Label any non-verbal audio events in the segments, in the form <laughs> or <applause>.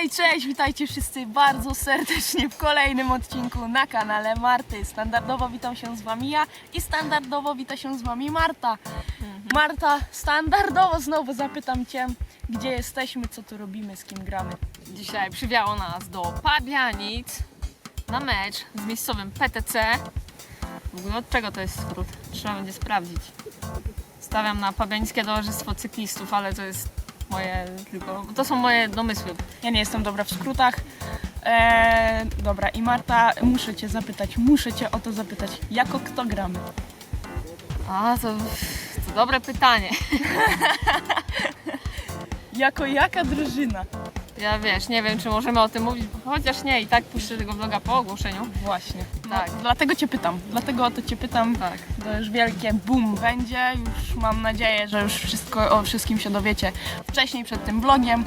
Hej, cześć, witajcie wszyscy bardzo serdecznie w kolejnym odcinku na kanale Marty. Standardowo witam się z wami ja i standardowo wita się z wami Marta. Marta, standardowo znowu zapytam cię, gdzie jesteśmy, co tu robimy, z kim gramy. Dzisiaj przywiało nas do Pabianic na mecz z miejscowym PTC. W ogóle od czego to jest skrót? Trzeba będzie sprawdzić. Stawiam na Pabianickie Towarzystwo Cyklistów, ale to jest moje tylko... To są moje domysły. Ja nie jestem dobra w skrótach. Eee, dobra, i Marta, muszę cię zapytać, muszę cię o to zapytać, jako kto gramy? A, to, to dobre pytanie. <laughs> Jako jaka drużyna? Ja wiesz, nie wiem, czy możemy o tym mówić, chociaż nie, i tak puszczę tego vloga po ogłoszeniu. Właśnie. Tak. No, dlatego cię pytam, dlatego o to cię pytam. Tak. To już wielkie boom będzie. Już mam nadzieję, że już wszystko o wszystkim się dowiecie wcześniej przed tym vlogiem.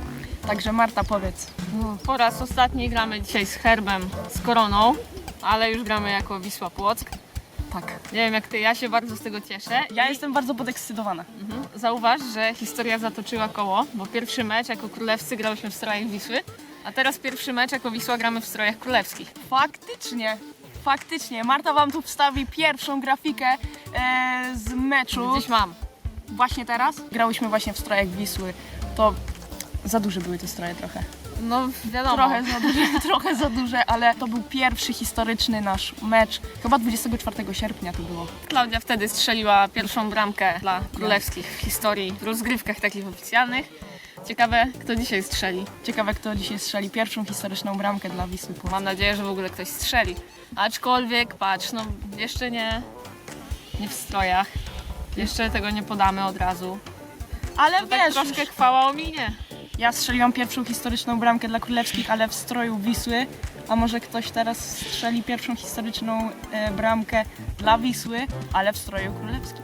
Także Marta powiedz. No, po raz ostatni gramy dzisiaj z Herbem, z Koroną, ale już gramy jako Wisła Płock. Tak. Nie wiem jak ty, ja się bardzo z tego cieszę. Ja jestem bardzo podekscytowana. Mhm. Zauważ, że historia zatoczyła koło, bo pierwszy mecz jako królewscy grałyśmy w strojach Wisły, a teraz pierwszy mecz jako Wisła gramy w strojach królewskich. Faktycznie, faktycznie. Marta wam tu wstawi pierwszą grafikę e, z meczu. Gdzieś mam. Właśnie teraz. Grałyśmy właśnie w strojach Wisły. To za duże były te stroje trochę. No wiadomo. Trochę za duże, <laughs> trochę za duże, ale to był pierwszy historyczny nasz mecz. Chyba 24 sierpnia to było. Klaudia wtedy strzeliła pierwszą bramkę dla królewskich w historii w rozgrywkach takich oficjalnych. Ciekawe, kto dzisiaj strzeli. Ciekawe, kto dzisiaj strzeli pierwszą historyczną bramkę dla Wisły Płock. Mam nadzieję, że w ogóle ktoś strzeli. Aczkolwiek, patrz, no jeszcze nie, nie w strojach. Jeszcze tego nie podamy od razu. Ale To tak wiesz, troszkę już, chwała ominie. Ja strzeliłam pierwszą historyczną bramkę dla Królewskich, ale w stroju Wisły. A może ktoś teraz strzeli pierwszą historyczną e, bramkę dla Wisły, ale w stroju królewskim.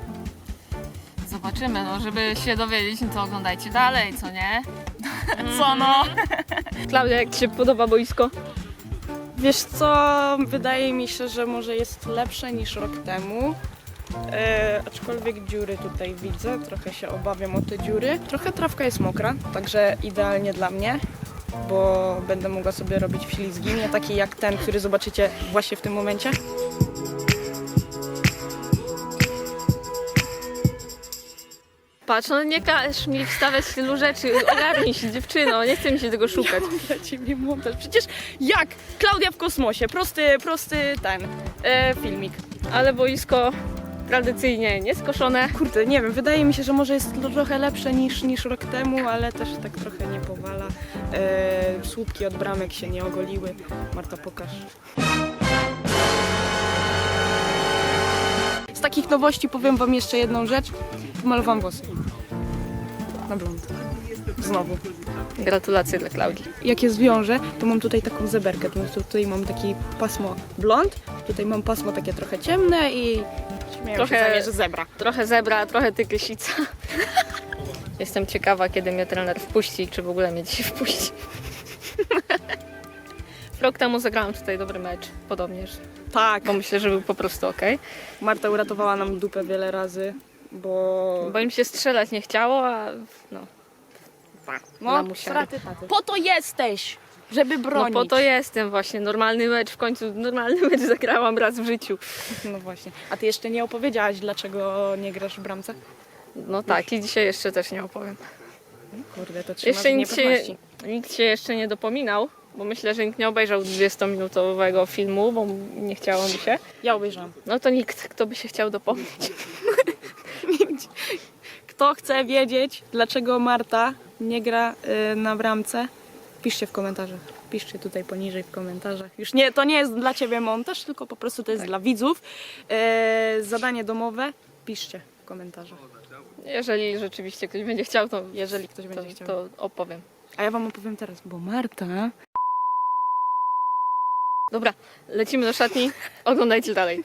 Zobaczymy, no żeby się dowiedzieć, no to oglądajcie dalej, co nie? <laughs> Co no? Klaudia, jak Ci się podoba boisko? Wiesz co, wydaje mi się, że może jest lepsze niż rok temu. E, aczkolwiek dziury tutaj widzę, trochę się obawiam o te dziury. Trochę trawka jest mokra, także idealnie dla mnie, bo będę mogła sobie robić wślizgi, nie taki jak ten, który zobaczycie właśnie w tym momencie. Patrz, no nie każ mi wstawiać tylu rzeczy, ogarnij się dziewczyno, nie chcę mi się tego szukać. Dla ciebie montaż. Przecież jak? Klaudia w kosmosie, prosty, prosty ten e, filmik. Ale boisko tradycyjnie nieskoszone. Kurde, nie wiem, wydaje mi się, że może jest trochę lepsze niż, niż rok temu, ale też tak trochę nie powala. E, słupki od bramek się nie ogoliły. Marta, pokaż. Z takich nowości powiem wam jeszcze jedną rzecz. Pomalowałam włosy. Na blond. Znowu. Gratulacje dla Klaudii. Jak je zwiążę, to mam tutaj taką zeberkę. Tu- Tutaj mam takie pasmo blond, tutaj mam pasmo takie trochę ciemne i Trochę- się ze mnie, że zebra. Trochę zebra, trochę tykrysica. <laughs> Jestem ciekawa, kiedy mnie trener wpuści, czy w ogóle mnie dzisiaj wpuści. <laughs> Rok temu zagrałam tutaj dobry mecz, podobnież, Tak. bo myślę, że był po prostu ok. Marta uratowała nam dupę wiele razy, bo... Bo im się strzelać nie chciało, a no, No, straty. Po to jesteś, żeby no bronić. po to jestem właśnie, normalny mecz, w końcu normalny mecz <laughs> zagrałam raz w życiu. No właśnie. A ty jeszcze nie opowiedziałaś, dlaczego nie grasz w bramce? No tak, i dzisiaj jeszcze też nie opowiem. Kurde, to trzymasz Jeszcze nikt się, niepewności. nikt się jeszcze nie dopominał, bo myślę, że nikt nie obejrzał 20-minutowego filmu, bo nie chciało mi się. Ja obejrzałam. No to nikt, kto by się chciał dopomnieć. <laughs> Kto chce wiedzieć, dlaczego Marta nie gra y, na bramce, piszcie w komentarzach. Piszcie tutaj poniżej w komentarzach. Już nie, to nie jest dla ciebie montaż, tylko po prostu to jest dla widzów. E, zadanie domowe, piszcie w komentarzach. Jeżeli rzeczywiście ktoś będzie chciał, to, Jeżeli ktoś to, będzie chciał. to opowiem. A ja wam opowiem teraz, bo Marta Dobra, lecimy do szatni, oglądajcie dalej.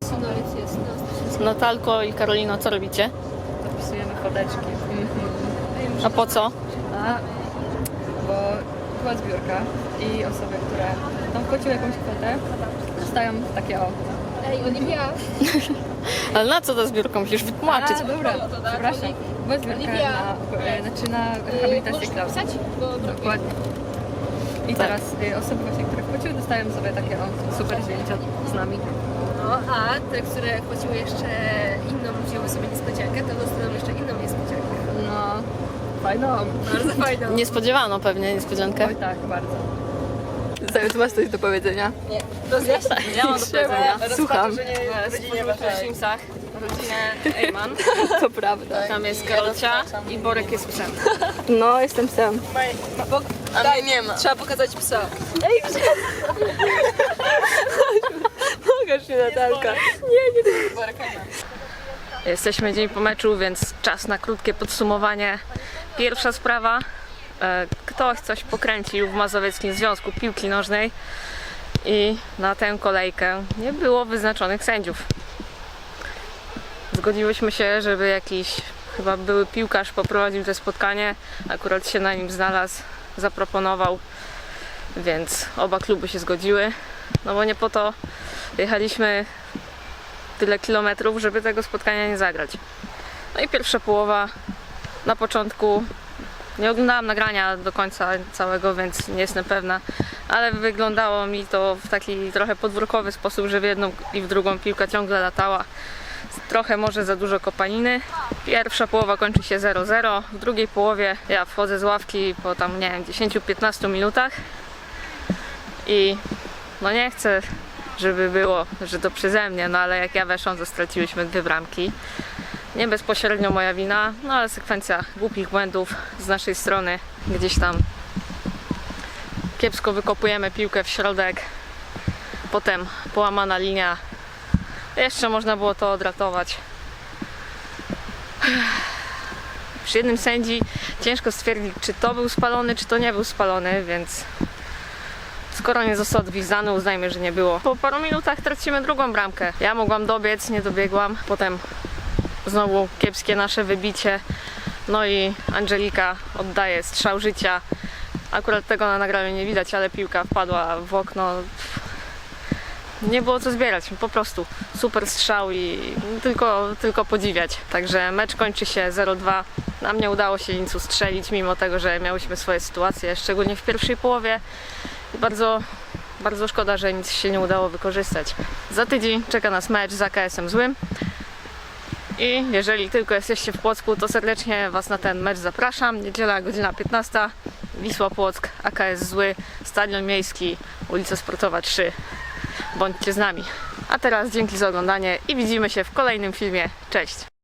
personality is not Natalko i Karolino, co robicie? Zapisujemy kodeczki. A po co? A, bo była zbiórka i osoby, które tam wpłaciły jakąś kwotę, dostają takie o. Ej, Oliwia, <laughs> Ale na co ta zbiórka? Musisz wytłumaczyć. A, dobra, przepraszam. Była zbiórka Oliwia. na, e, znaczy na y, napisać? Bo Dokładnie. I Tak. teraz y, osoby właśnie, które wpłaciły, dostają sobie takie o, super zdjęcia z nami. No, a te, które płaciły jeszcze inną, wzięły sobie niespodziankę, to dostaną jeszcze inną niespodziankę. No, fajno. Bardzo fajną. Nie spodziewano pewnie niespodziankę. Oj tak, bardzo. Zając, masz coś do powiedzenia? Ja mam do powiedzenia. Słucham. W Simsach rodzinę Ejman. To prawda. Tam jest Karolcia i Borek jest psem. <laughs> No, jestem sam. A mnie nie ma. Trzeba pokazać psa. Ej, <laughs> <laughs> Pokaż mi Natalka. Jesteśmy dzień po meczu, więc czas na krótkie podsumowanie. Pierwsza sprawa. e, Ktoś coś pokręcił w Mazowieckim Związku Piłki Nożnej i na tę kolejkę nie było wyznaczonych sędziów. Zgodziłyśmy się, żeby jakiś chyba były piłkarz poprowadził to spotkanie. Akurat się na nim znalazł, zaproponował, więc oba kluby się zgodziły. No bo nie po to jechaliśmy tyle kilometrów, żeby tego spotkania nie zagrać. No i pierwsza połowa na początku nie oglądałam nagrania do końca całego, więc nie jestem pewna, ale wyglądało mi to w taki trochę podwórkowy sposób, że w jedną i w drugą piłka ciągle latała. Trochę może za dużo kopaniny. Pierwsza połowa kończy się 0-0. W drugiej połowie ja wchodzę z ławki po tam, nie wiem, 10-15 minutach i no nie chcę żeby było, że to przeze mnie, no ale jak ja weszłam, to straciłyśmy dwie bramki. Nie bezpośrednio moja wina, no ale sekwencja głupich błędów z naszej strony. Gdzieś tam kiepsko wykopujemy piłkę w środek. Potem połamana linia. Jeszcze można było to odratować. Przy jednym sędzi ciężko stwierdzić, czy to był spalony, czy to nie był spalony, więc Skoro nie został odgwizdany, uznajmy, że nie było. Po paru minutach tracimy drugą bramkę. Ja mogłam dobiec, nie dobiegłam. Potem znowu kiepskie nasze wybicie. No i Angelika oddaje strzał życia. Akurat tego na nagraniu nie widać, ale piłka wpadła w okno. Nie było co zbierać, po prostu super strzał i tylko, tylko podziwiać. Także mecz kończy się 0-2. Nam nie udało się nic ustrzelić, mimo tego, że miałyśmy swoje sytuacje, szczególnie w pierwszej połowie. Bardzo, bardzo szkoda, że nic się nie udało wykorzystać. Za tydzień czeka nas mecz z AKS-em Złym. I jeżeli tylko jesteście w Płocku, to serdecznie Was na ten mecz zapraszam. Niedziela, godzina 15. Wisła Płock, AKS Zły, Stadion Miejski, ulica Sportowa 3. Bądźcie z nami. A teraz dzięki za oglądanie i widzimy się w kolejnym filmie. Cześć!